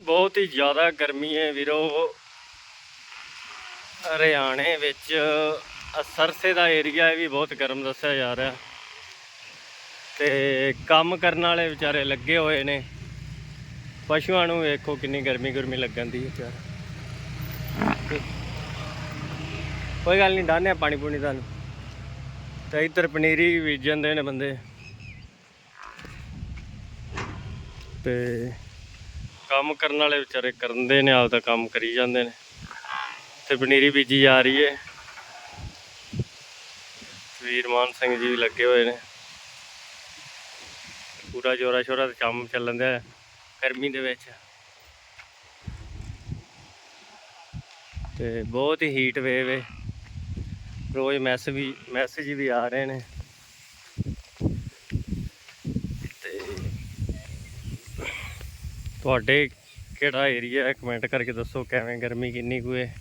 ਬਹੁਤ ਹੀ ਜ਼ਿਆਦਾ ਗਰਮੀ ਹੈ ਵੀਰੋ। ਹਰਿਆਣੇ ਵਿੱਚ ਸਰਸੇ ਦਾ ਏਰੀਆ ਵੀ ਬਹੁਤ ਗਰਮ ਦੱਸਿਆ ਜਾ ਰਿਹਾ। ਤੇ ਕੰਮ ਕਰਨ ਵਾਲੇ ਵਿਚਾਰੇ ਲੱਗੇ ਹੋਏ ਨੇ। ਪਸ਼ੂਆਂ ਨੂੰ ਵੇਖੋ ਕਿੰਨੀ ਗਰਮੀ ਗਰਮੀ ਲੱਗਣ ਦੀ ਵਿਚਾਰ ਕੋਈ ਗੱਲ ਨਹੀਂ, ਡਾਹਨੇ ਪਾਣੀ ਪੂਣੀ ਤੁਹਾਨੂੰ। ਤੇ ਇੱਧਰ ਪਨੀਰੀ ਵੀ ਬੀਜ ਜਾਂਦੇ ਨੇ ਬੰਦੇ। ਤੇ ਕੰਮ ਕਰਨ ਵਾਲੇ ਵਿਚਾਰੇ ਕਰਦੇ ਨੇ ਆਪਦਾ ਕੰਮ ਕਰੀ ਜਾਂਦੇ ਨੇ। ਤੇ ਪਨੀਰੀ ਬੀਜੀ ਜਾ ਰਹੀ ਹੈ ਵੀਰਮਾਨ ਸਿੰਘ ਜੀ ਵੀ ਲੱਗੇ ਹੋਏ ਨੇ। ਪੂਰਾ ਜੋਰਾ ਸ਼ੋਰਾ ਤੇ ਕੰਮ ਚੱਲਣ ਦਿਆ ਗਰਮੀ ਦੇ ਵਿੱਚ। ਤੇ ਬਹੁਤ ਹੀ ਹੀਟ ਵੇਵ ਹੈ ਰੋਜ਼ ਮੈਸੇਜ ਵੀ ਮੈਸੇਜ ਵੀ ਆ ਰਹੇ ਨੇ। ਤੁਹਾਡੇ ਕਿਹੜਾ ਏਰੀਆ ਹੈ? ਕਮੈਂਟ ਕਰਕੇ ਦੱਸੋ ਕਿਵੇਂ ਗਰਮੀ ਕਿੰਨੀ ਕੁ ਹੈ?